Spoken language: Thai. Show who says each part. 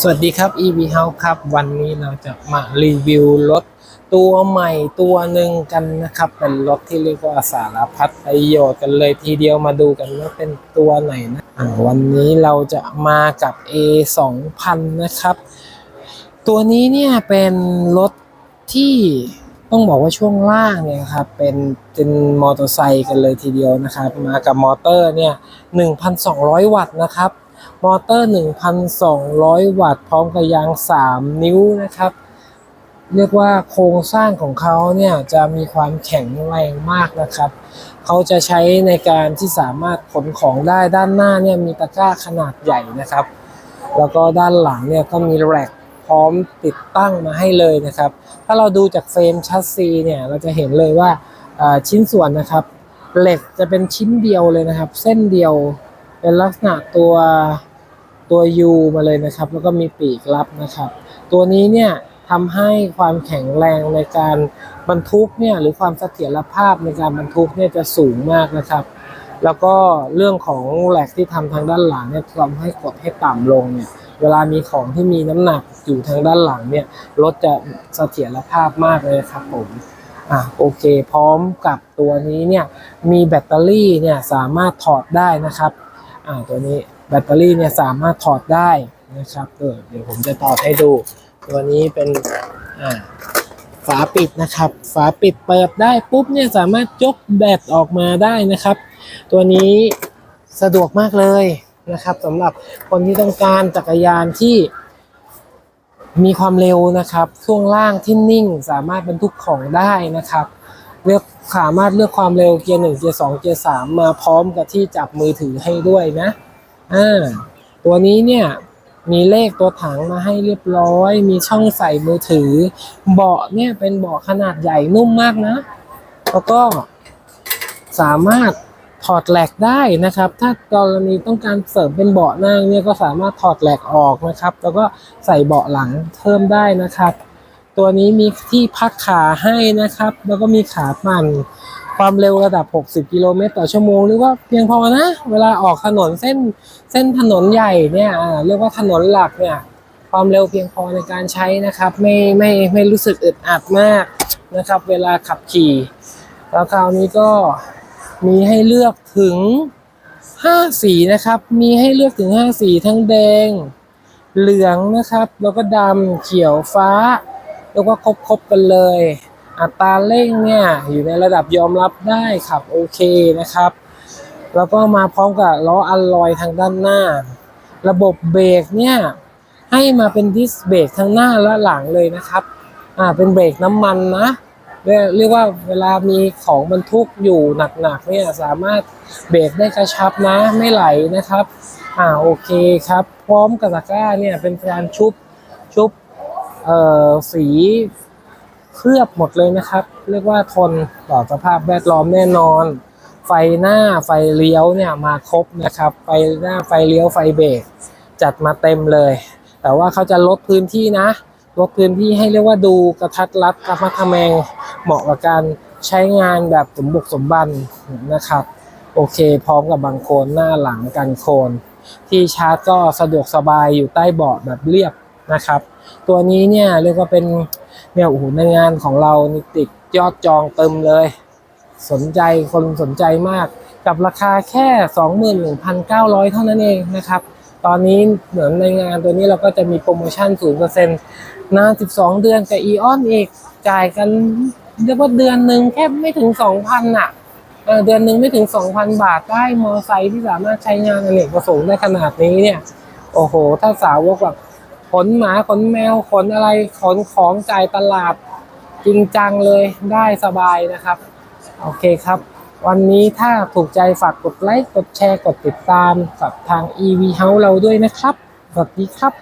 Speaker 1: สวัสดีครับ EV House ครับ วันนี้เราจะมารีวิวรถตัวใหม่ตัวหนึ่งกันนะครับ เป็นรถที่เรียกว่าสารพัดประโยชน์กันเลยทีเดียวมาดูกันว่าเป็นตัวไหนนะอ่าวันนี้เราจะมากับ A 2 0 0 0นะครับ ตัวนี้เนี่ยเป็นรถที่ต้องบอกว่าช่วงล่างเนี่ยครับเป็นเป็นมอเตอร์ไซค์กันเลยทีเดียวนะครับ มากับมอเตอร์เนี่ย1,200 วัตต์นะครับ มอเตอร์ 1,200 วัตต์พร้อมกับยาง 3 นิ้วนะครับ เรียกว่าโครงสร้างของเขาเนี่ยจะมีความแข็งแรงมากนะครับ เขาจะใช้ในการที่สามารถขนของได้ด้านหน้าเนี่ยมีตะกร้าขนาดใหญ่นะครับ แล้วก็ด้านหลังเนี่ยก็มีแร็กพร้อมติดตั้งมาให้เลยนะครับ ถ้าเราดูจากเฟรมชัสซีเนี่ยเราจะเห็นเลยว่าอ่าชิ้นส่วนนะครับเหล็กจะเป็นชิ้นเดียวเลยนะครับ เส้นเดียว เป็นลักษณะตัวตัว U มาเลยนะครับ แล้วก็มีปีกลับนะครับ ตัวนี้เนี่ยทำให้ความแข็งแรงในการบรรทุกเนี่ยหรือความเสถียรภาพในการบรรทุกเนี่ยจะสูงมากนะครับ แล้วก็เรื่องของแหลกที่ทำทางด้านหลังเนี่ยทำให้กดให้ต่ำลงเนี่ยเวลามีของที่มีน้ำหนักอยู่ทางด้านหลังเนี่ยรถจะเสถียรภาพมากเลยครับผมอะโอเค พร้อมกับตัวนี้เนี่ยมีแบตเตอรี่เนี่ยสามารถถอดได้นะครับ อ่าตัวนี้แบตเตอรี่เนี่ยสามารถถอดได้นะครับเออเดี๋ยวผมจะถอดให้ดู ตัวนี้เป็นอ่าฝาปิดนะครับ ฝาปิดเปิดได้ปุ๊บเนี่ยสามารถยกแบตออกมาได้นะครับ ตัวนี้สะดวกมากเลยนะครับสำหรับคนที่ต้องการจักรยานที่มีความเร็วนะครับช่วงล่างที่นิ่งสามารถบรรทุกของได้นะครับ เลือกสามารถเลือกความเร็วเกียร์หนึ่งเกียร์สองเกียร์สามมาพร้อมกับที่จับมือถือให้ด้วยนะอ่าตัวนี้เนี่ยมีเลขตัวถังมาให้เรียบร้อย มีช่องใส่มือถือ เบาะเนี่ยเป็นเบาะขนาดใหญ่นุ่มมากนะ แล้วก็สามารถถอดแหลกได้นะครับ ถ้ากรณีต้องการเสริมเป็นเบาะนั่งเนี่ยก็สามารถถอดแหลกออกนะครับ แล้วก็ใส่เบาะหลังเพิ่มได้นะครับ ตัวนี้มีที่พักขาให้นะครับ แล้วก็มีขาปั่นความเร็วระดับ 60 กิโลเมตรต่อชั่วโมงหรือว่าเพียงพอนะ เวลาออกถนนเส้นเส้นถนนใหญ่เนี่ยเรียกว่าถนนหลักเนี่ยความเร็วเพียงพอในการใช้นะครับ ไม่ไม่ไม่รู้สึกอึดอัดมากนะครับ เวลาขับขี่ แล้วคราวนี้ก็มีให้เลือกถึง 5 สีนะครับ มีให้เลือกถึง 5 สีทั้งแดง เหลืองนะครับ แล้วก็ดำเขียวฟ้า แล้วก็ครบๆกันเลย อัตราเร่งเนี่ยอยู่ในระดับยอมรับได้ขับโอเคนะครับ แล้วก็มาพร้อมกับล้ออัลลอยทางด้านหน้า ระบบเบรกเนี่ยให้มาเป็นดิสเบรกทั้งหน้าและหลังเลยนะครับอ่าเป็นเบรกน้ำมันนะเรียกเรียกว่าเวลามีของบรรทุกอยู่หนักๆเนี่ยสามารถเบรกได้กระชับนะไม่ไหลนะครับ อ่าโอเคครับ พร้อมกับตะกร้าเนี่ยเป็นการชุบชุบ เอ่อสีเคลือบหมดเลยนะครับ เรียกว่าทนต่อสภาพแวดล้อมแน่นอน ไฟหน้าไฟเลี้ยวเนี่ยมาครบนะครับ ไฟหน้าไฟเลี้ยวไฟเบรกจัดมาเต็มเลย แต่ว่าเขาจะลดพื้นที่นะ ลดพื้นที่ให้เรียกว่าดูกระทัดรัดกระมัดระแมง เหมาะกับการใช้งานแบบสมบุกสมบันนะครับ โอเค พร้อมกับบางโคนหน้าหลังกันโคน ที่ชาร์จก็สะดวกสบายอยู่ใต้เบาะแบบเรียบ นะครับ ตัวนี้เนี่ยเรียกว่าเป็นเนี่ยโอ้โหในงานของเรานี่ติดยอดจองเต็มเลย สนใจคนสนใจมาก กับราคาแค่ 21,900 เท่านั้นเองนะครับ ตอนนี้เหมือนในงานตัวนี้เราก็จะมีโปรโมชั่น 0%นาน 12 เดือนกับอีออนอีกจ่ายกันเรียกว่าเดือนหนึ่งแค่ไม่ถึง 2,000อะเออเดือนหนึ่งไม่ถึง 2,000 บาทได้มอไซค์ที่สามารถใช้งานอเนกประสงค์ได้ขนาดนี้เนี่ย โอ้โห ถ้าสาวกแบบ ขนหมาขนแมวขนอะไรขนของจ่ายตลาดจริงจังเลยได้สบายนะครับ โอเคครับ วันนี้ถ้าถูกใจฝากกดไลค์กดแชร์กดติดตามกับทาง EV House เราด้วยนะครับ สวัสดีครับ